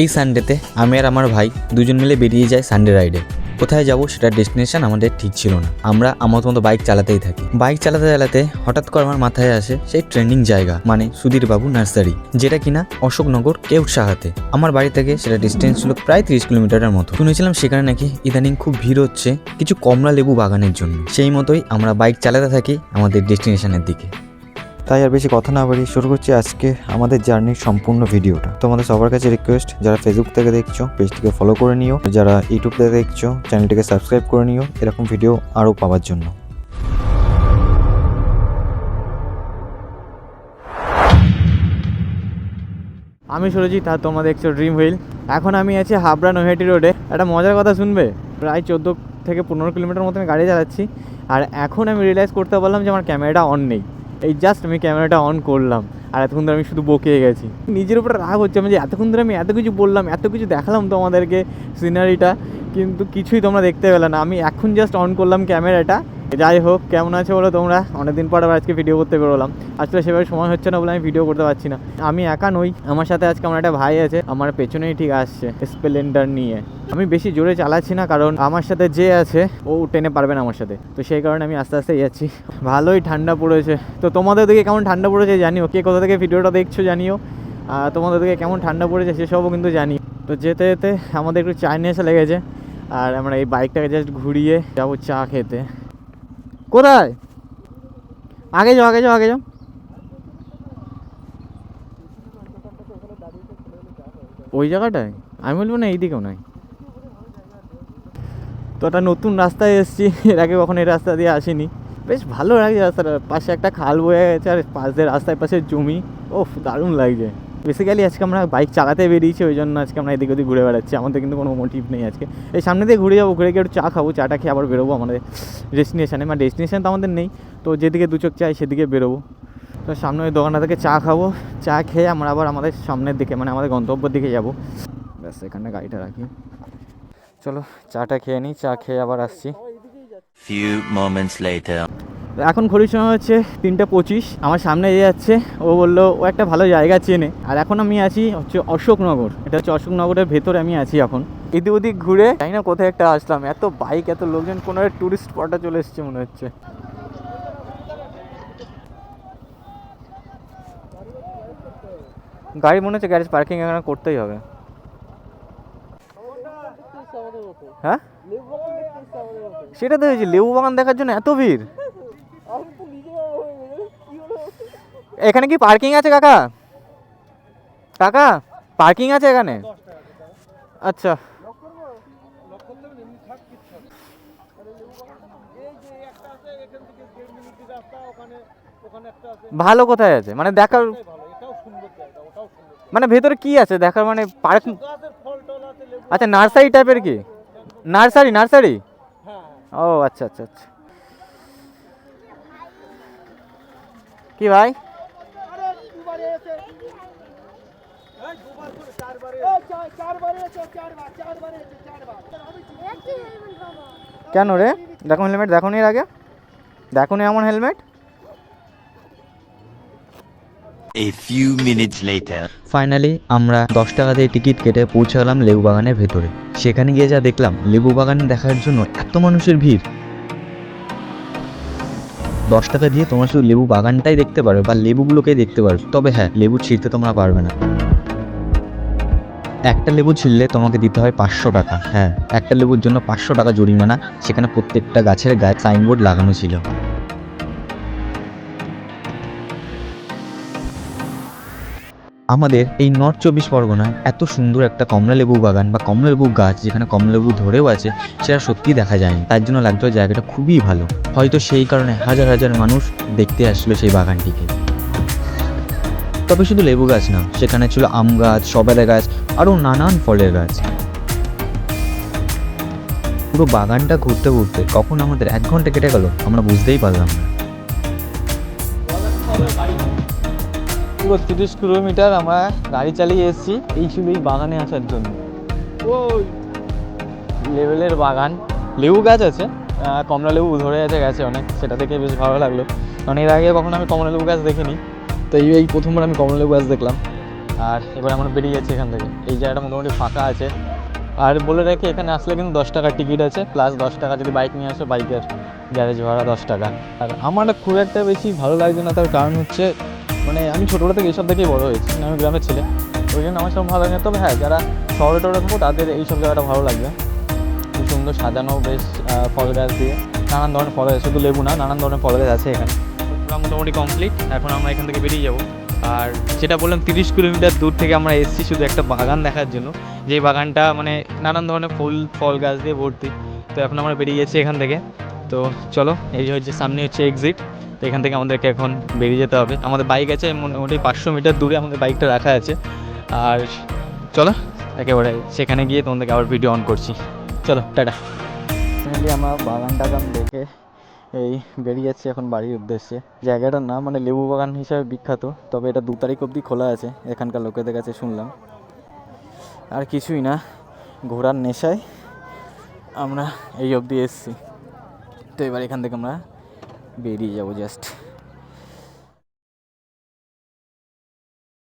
এই সানডেতে আমি আর আমার ভাই দুজন মিলে বেরিয়ে যাই সানডে রাইডে কোথায় যাব সেটা ডেস্টিনেশন আমাদের ঠিক ছিল না। আমরা আমার মতো বাইক চালাতেই থাকি। বাইক চালাতে চালাতে হঠাৎ করে আমার মাথায় আসে সেই ট্রেন্ডিং জায়গা মানে সুধীর বাবু নার্সারি, যেটা কিনা অশোকনগর কেউটসাহাতে আমার বাড়ি থেকে সেটা ডিস্টেন্স ছিল প্রায় তিরিশ কিলোমিটারের মতো। শুনেছিলাম সেখানে নাকি ইদানিং খুব ভিড় হচ্ছে কিছু কমলা লেবু বাগানের জন্য। সেই মতোই আমরা বাইক চালাতে থাকি আমাদের ডেস্টিনেশনের দিকে। তাই আর বেশি কথা না বাড়ি শুরু করছি আজকে আমাদের জার্নির সম্পূর্ণ ভিডিওটা। তোমাদের সবার কাছে রিকোয়েস্ট যারা ফেসবুক থেকে দেখছ পেজটিকে ফলো করে নিও। যারা ইউটিউব থেকে দেখছ চ্যানেলটিকে সাবস্ক্রাইব করে নিও এরকম ভিডিও আরও পাওয়ার জন্য। আমি সুরজিৎ আর তোমরা দেখছ ড্রিম হুইল এখন আমি আছি হাবড়া নৈহাটি রোডে। একটা মজার কথা শুনবে? প্রায় চোদ্দ থেকে পনেরো কিলোমিটার মতো আমি গাড়ি চালাচ্ছি। আর এখন আমি রিয়েলাইজ করতে পারলাম যে আমার ক্যামেরাটা অন নেই। এই জাস্ট আমি ক্যামেরাটা অন করলাম, আর এতক্ষণ ধরে আমি শুধু বকে গেছি। নিজের উপরে রাগ হচ্ছে, আমি যে এতক্ষণ ধরে আমি এত কিছু বললাম, এত কিছু দেখালাম তোমাদেরকে সিনারিটা কিন্তু কিছুই তোমরা দেখতে পেলে না। আমি এখন জাস্ট অন করলাম ক্যামেরাটা যাই হোক, কেমন আছে বলো তোমরা? অনেকদিন পর আবার আজকে ভিডিও করতে বেরোলাম। আসলে সেভাবে সময় হচ্ছে না বলে আমি ভিডিও করতে পারছি না। আমি একা নই, আমার সাথে আজকে আমার একটা ভাই আছে, আমার পেছনেই ঠিক আসছে, স্প্লেন্ডার নিয়ে। আমি বেশি জোরে চালাচ্ছি না, কারণ আমার সাথে যে আছে, ও টেনে পারবে না আমার সাথে। তো সেই কারণে আমি আস্তে আস্তে যাচ্ছি। ভালোই ঠান্ডা পড়েছে। তো তোমাদের দিকে কেমন ঠান্ডা পড়েছে জানিও। কে কোথা থেকে ভিডিওটা দেখছ জানিও। আর তোমাদের দিকে কেমন ঠান্ডা পড়েছে সেসবও কিন্তু জানি। তো যেতে যেতে আমাদের একটু চা নিয়ে এসে লেগেছে। আর আমরা এই বাইকটাকে জাস্ট ঘুরিয়ে যাব চা খেতে। কোথায়? আগে যাও আগে যাও আগে যাও। ওই জায়গাটায়? আমি বলব না, এইদিকেও নয়। তো একটা নতুন রাস্তায় এসেছি, এর আগে কখনো এই রাস্তা দিয়ে আসিনি। বেশ ভালো লাগছে রাস্তাটা, পাশে একটা খাল বয়ে গেছে, আর পাশ দিয়ে রাস্তায় পাশে জমি। ওফ, দারুণ লাগছে। বেসিক্যালি আজকে আমরা বাইক চালাতে বেরিয়েছি, ওই জন্য আজকে আমরা এদিক ওদিক ঘুরে বেড়াচ্ছি। আমাদের কিন্তু কোনো মোটিভ নেই আজকে। এই সামনে দিয়ে ঘুরে যাব, ঘুরে গিয়ে একটু চা খাব, চাটা খেয়ে আবার বেরোবো আমাদের ডেস্টিনেশানে মানে ডেস্টিনেশান তো আমাদের নেই, তো যেদিকে দু চোখ চাই সেদিকে বেরোবো। তো সামনে ওই দোকানটা থেকে চা খাব, চা খেয়ে আমরা আবার আমাদের সামনের দিকে মানে আমাদের গন্তব্যের দিকে যাব। ব্যাস, এখানে গাড়িটা রাখি। চলো, চাটা খেয়ে নিই, চা খেয়ে আবার আসছি. এখন ঘড়ির সময় হচ্ছে তিনটে পঁচিশ, আমার সামনে যে যাচ্ছে। ও বলল, ও একটা ভালো জায়গা চেনে। আর এখন আমি আছি হচ্ছে অশোকনগর, এটা হচ্ছে অশোকনগরের ভেতরে আমি আছি এখন। এদিক ওদিক ঘুরে জানি না কোথায় একটা আসলাম। এত বাইক, এত লোকজন, কোনো টুরিস্ট স্পটে চলে এসছে মনে হচ্ছে। গাড়ি মনে হচ্ছে গ্যারেজ পার্কিং এখানে করতেই হবে। হ্যাঁ? সেটা তো হয়েছে, লেবু বাগান দেখার জন্য এত ভিড়। এখানে কি পার্কিং আছে, কাকা? কাকা, পার্কিং আছে এখানে? আচ্ছা। ভালো কোথায় আছে? মানে দেখার মানে ভেতরে কি আছে? দেখার মানে পার্ক আচ্ছা নার্সারি টাইপের কি? Nursery nursery? ও আচ্ছা আচ্ছা আচ্ছা। কি ভাই? কেন রে? দেখো হেলমেট দেখো নি এর আগে। দেখো নি এমন helmet A few minutes later. Finally আমরা দশ টাকা দিয়ে টিকিট কেটে পৌঁছালাম লেবু বাগানের ভেতরে। সেখানে গিয়ে যা দেখলাম লেবু বাগান দেখার জন্য এত মানুষের ভিড়। দশ টাকা দিয়ে তোমরা শুধু লেবু বাগানটাই দেখতে পারবে বা লেবুগুলোকে দেখতে পারবে তবে হ্যাঁ লেবু ছিঁড়তে তোমরা পারবে না। একটা লেবু ছিঁড়লে তোমাকে দিতে হয় পাঁচশো টাকা। হ্যাঁ একটা লেবুর জন্য পাঁচশো টাকা জরিমানা, সেখানে প্রত্যেকটা গাছের গায়ে সাইনবোর্ড লাগানো ছিল। আমাদের এই নর্থ চব্বিশ পরগনায় এত সুন্দর একটা কমলালেবু বাগান বা কমলালেবু গাছ, যেখানে কমলালেবু ধরেও আছে, সেটা সত্যি দেখা যায়নি। তার জন্য লাগতো জায়গাটা খুবই ভালো। হয়তো সেই কারণে হাজার হাজার মানুষ দেখতে আসলো সেই বাগানটিকে। তবে শুধু লেবু গাছ না, সেখানে ছিল আম গাছ, সবেদা গাছ, আরও নানান ফলের গাছ। পুরো বাগানটা ঘুরতে ঘুরতে কখন আমাদের এক ঘণ্টা কেটে গেল, আমরা বুঝতেই পারলাম না। পুরো তিরিশ কিলোমিটার আমরা গাড়ি চালিয়ে এসেছি, এই ছিল এই বাগানে আসার জন্য। লেভেলের বাগান। লেবু গাছ আছে কমলা লেবু ধরে আছে গেছে অনেক, সেটা দেখে বেশ ভালো লাগল। কারণ এর আগে কখনো আমি কমলা লেবু গাছ দেখিনি। তো এই এই প্রথমবার আমি কমলা গাছ দেখলাম। আর এবার আমরা বেরিয়ে যাচ্ছি এখান থেকে। এই জায়গাটা মোটামুটি ফাঁকা আছে। আর বলে রাখি, এখানে আসলে কিন্তু দশ টাকার টিকিট আছে প্লাস দশ টাকা যদি বাইক নিয়ে আসো বাইকের গ্যারেজ ভাড়া দশ টাকা। আর আমার খুব একটা বেশি ভালো লাগছে না, তার কারণ হচ্ছে মানে আমি ছোটোবেলা থেকে এইসব দেখেই বড় হয়েছি। মানে আমি গ্রামের ছেলে, ওই জন্য আমার সব ভালো লাগে তবে হ্যাঁ যারা শহরে টহরে থাকব তাদের এইসব জায়গাটা ভালো লাগবে। খুব সুন্দর সাজানো বেশ ফল গাছ দিয়ে। নানান ধরনের ফল গাছ, শুধু লেবু না, নানান ধরনের ফল গাছ আছে এখানে। পুরো মোটামুটি কমপ্লিট এখন আমরা এখান থেকে বেরিয়ে যাব। আর যেটা বললাম, তিরিশ কিলোমিটার দূর থেকে আমরা এসেছি শুধু একটা বাগান দেখার জন্য। যে বাগানটা মানে নানান ধরনের ফুল, ফল গাছ দিয়ে ভর্তি। তো এখন আমরা বেরিয়ে যাচ্ছি এখান থেকে। তো চলো, এই হচ্ছে সামনে হচ্ছে এক্সিট তো এখান থেকে আমাদেরকে এখন বেরিয়ে যেতে হবে। আমাদের বাইক আছে, মোটামুটি পাঁচশো মিটার দূরে আমাদের বাইকটা রাখা আছে। আর চলো, একেবারে সেখানে গিয়ে তোমাদেরকে আবার ভিডিও অন করছি। চলো, টাটা। আমরা বাগান টাগান দেখে এই বেরিয়ে যাচ্ছি এখন বাড়ির উদ্দেশ্যে। জায়গাটার নাম মানে লেবু বাগান হিসাবে বিখ্যাত, তবে এটা দু তারিখ অবধি খোলা আছে, এখানকার লোকেদের কাছে শুনলাম। আর কিছুই না, ঘোরার নেশায় আমরা এই অবধি এসেছি। তো এবার এখান থেকে আমরা বেরিয়ে যাব জাস্ট